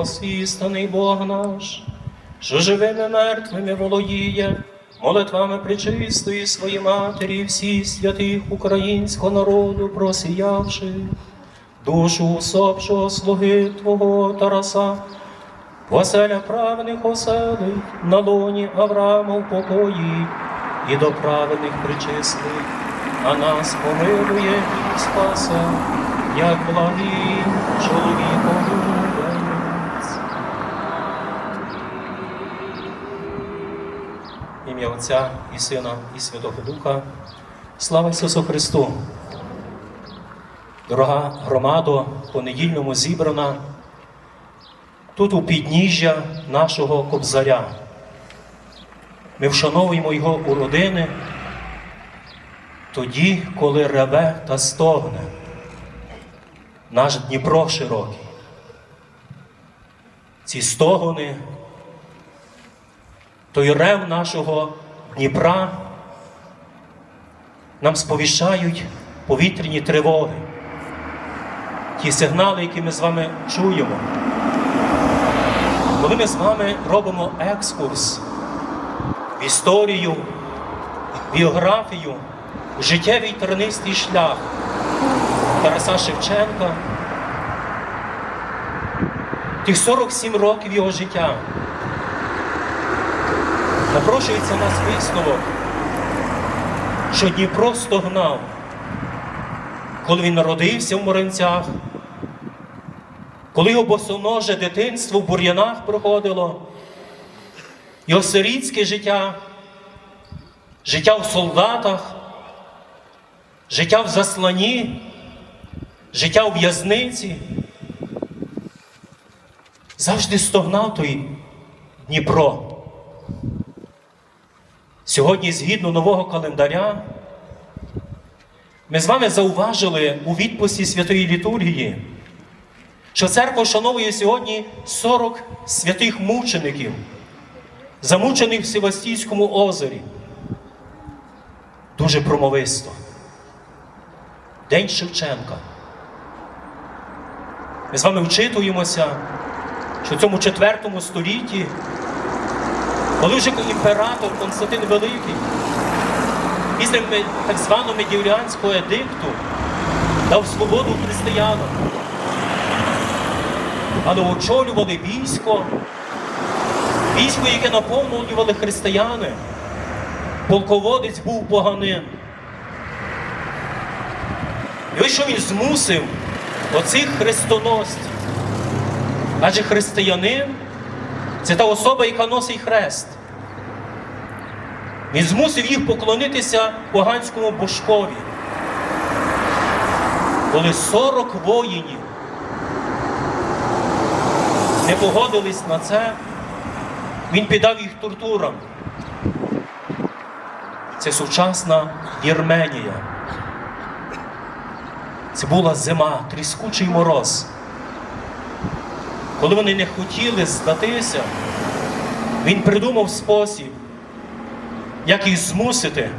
Освістаний Бог наш, що живими мертвими володіє, молитвами причистої своєї матері, і всіх святих українського народу просіявши, душу усопшого слуги Твого Тараса, Василя праведних оселить, на лоні Авраама в покої, і до праведних причислих, а нас помилує і спасе, як благий чоловіковець. В Ім'я Отця і Сина, і Святого Духа. Слава Ісусу Христу! Дорога громадо, понедільному зібрана тут у підніжжя нашого кобзаря. Ми вшановуємо його у родини тоді, коли реве та стогне наш Дніпро широкий. Ці стогони той рев нашого Дніпра нам сповіщають повітряні тривоги, ті сигнали, які ми з вами чуємо. Коли ми з вами робимо екскурс в історію, біографію, в життєвий тернистий шлях Тараса Шевченка, тих 47 років його життя. Напрошується нас висновок, що Дніпро стогнав, коли він народився в Моринцях, коли його босоноже дитинство в бур'янах проходило, його сирітське життя, життя в солдатах, життя в засланні, життя у в'язниці. Завжди стогнав той Дніпро. Сьогодні, згідно нового календаря, ми з вами зауважили у відпусті Святої Літургії, що церква вшановує сьогодні 40 святих мучеників, замучених в Севастійському озері. Дуже промовисто. День Шевченка. Ми з вами вчитуємося, що в цьому четвертому столітті коли вже імператор Константин Великий після так званого медіоліанського едикту дав свободу християнам, але очолювали військо, військо, яке наповнювали християни. Полководець був поганин. І ось що він змусив оцих хрестоносців. Адже християнин це та особа, яка носить хрест. Він змусив їх поклонитися поганському божкові. Коли 40 воїнів не погодились на це, він піддав їх тортурам. Це сучасна Вірменія. Це була зима, тріскучий мороз. Коли вони не хотіли здатися, він придумав спосіб, як їх змусити.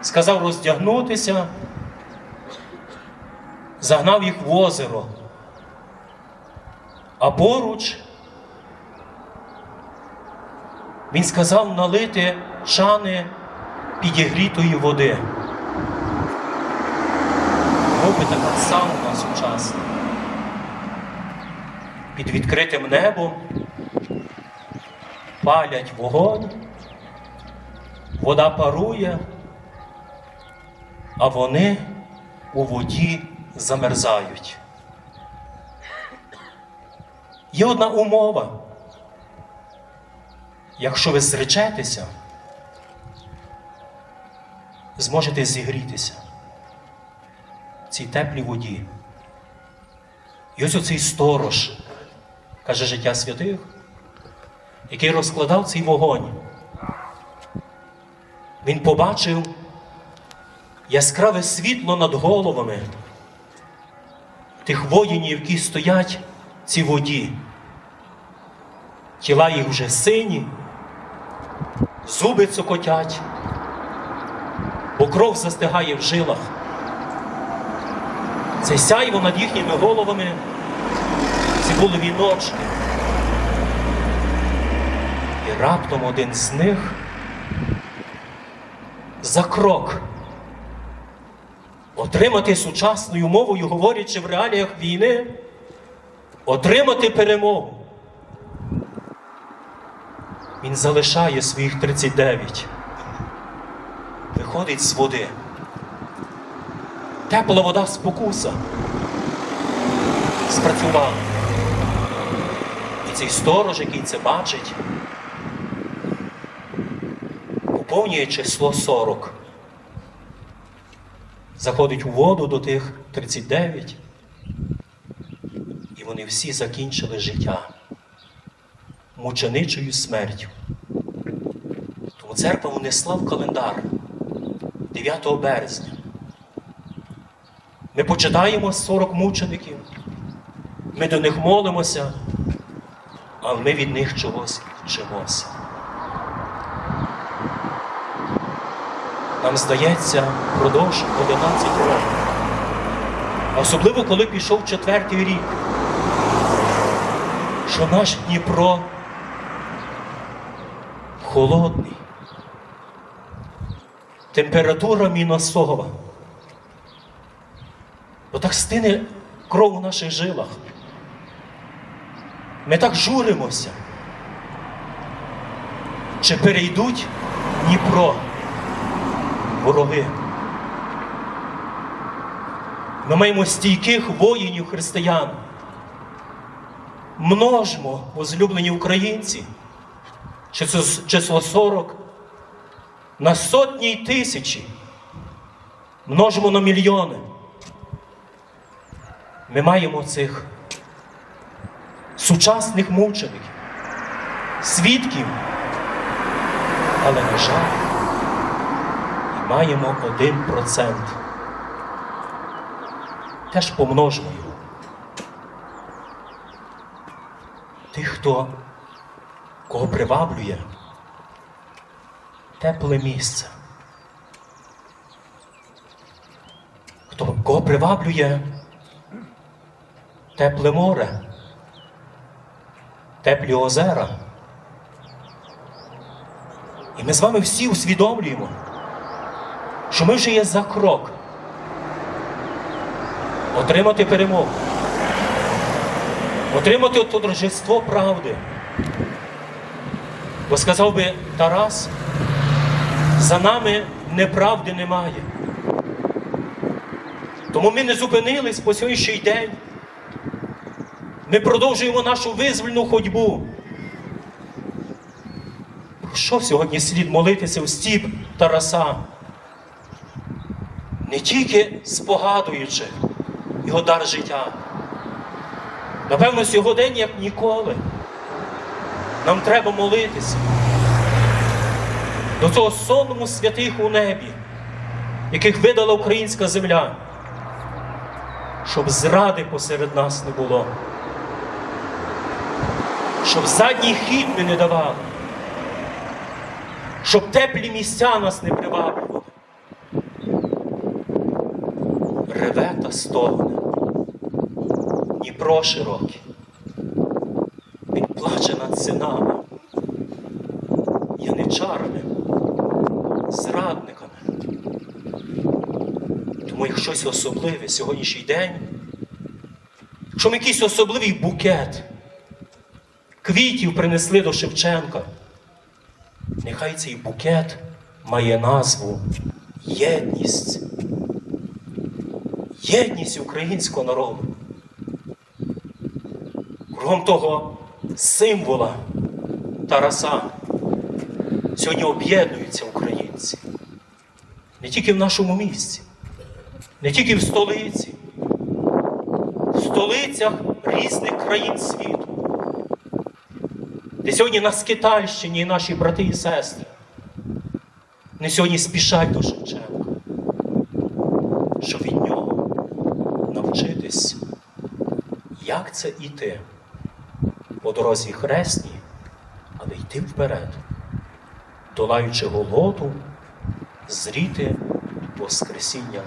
Сказав роздягнутися, загнав їх в озеро. А поруч він сказав налити чани підігрітої води. Мовби така сауна сучасна під відкритим небом, палять вогонь, вода парує, а вони у воді замерзають. Є одна умова. Якщо ви зречетеся, зможете зігрітися в цій теплій воді. І ось оцей сторож, каже життя святих, який розкладав цей вогонь. Він побачив яскраве світло над головами тих воїнів, які стоять в цій воді. Тіла їх вже сині, зуби цокотять, бо кров застигає в жилах. Це сяйво над їхніми головами Ці були віночки. І раптом один з них за крок отримати сучасною мовою, говорячи в реаліях війни, отримати перемогу. Він залишає своїх 39. Виходить з води. Тепла вода спокуса. Спрацювала. Цей сторож, який це бачить, поповнює число 40. Заходить у воду до тих 39. І вони всі закінчили життя мученичою смертю. Тому церква внесла в календар 9 березня. Ми почитаємо 40 мучеників, ми до них молимося, але ми від них чогось вчимося. Нам здається, впродовж 11 років. Особливо, коли пішов четвертий рік, що наш Дніпро холодний, температура мінусова. Бо так стине кров у наших жилах. Ми так журимося. Чи перейдуть Дніпро вороги? Ми маємо стійких воїнів християн. Множмо, возлюблені українці, число число 40, на сотні й тисячі, множимо на мільйони. Ми маємо цих сучасних мучеників, свідків, але, на жаль, маємо один процент. Теж помножимо його. Тих, хто кого приваблює тепле місце. Хто, кого приваблює тепле море, теплі озера. І ми з вами всі усвідомлюємо, що ми вже є за крок отримати перемогу, отримати то торжество правди. Бо сказав би Тарас, за нами неправди немає. Тому ми не зупинились по сьогоднішній день. Ми продовжуємо нашу визвольну ходьбу. Про що сьогодні слід молитися в стіп Тараса? Не тільки спогадуючи його дар життя. Напевно, сьогодні, як ніколи, нам треба молитися до цього сонному святих у небі, яких видала українська земля, щоб зради посеред нас не було, щоб задній хід ми не давали, щоб теплі місця нас не приваблювали. Реве та стогне, Дніпро широкий, він плаче над синами, яничарами, зрадниками. Тому як щось особливе сьогоднішній день, якщо ми якийсь особливий букет квітів принесли до Шевченка, нехай цей букет має назву єдність. Єдність українського народу. Кругом того символа Тараса сьогодні об'єднуються українці. Не тільки в нашому місці, не тільки в столиці, в столицях різних країн світу. Де сьогодні на Скитальщині і наші брати і сестри. Не сьогодні спішать до Шевченка, щоб від нього навчитись, як це іти по дорозі хресній, але йти вперед, долаючи голоду, зріти Воскресіння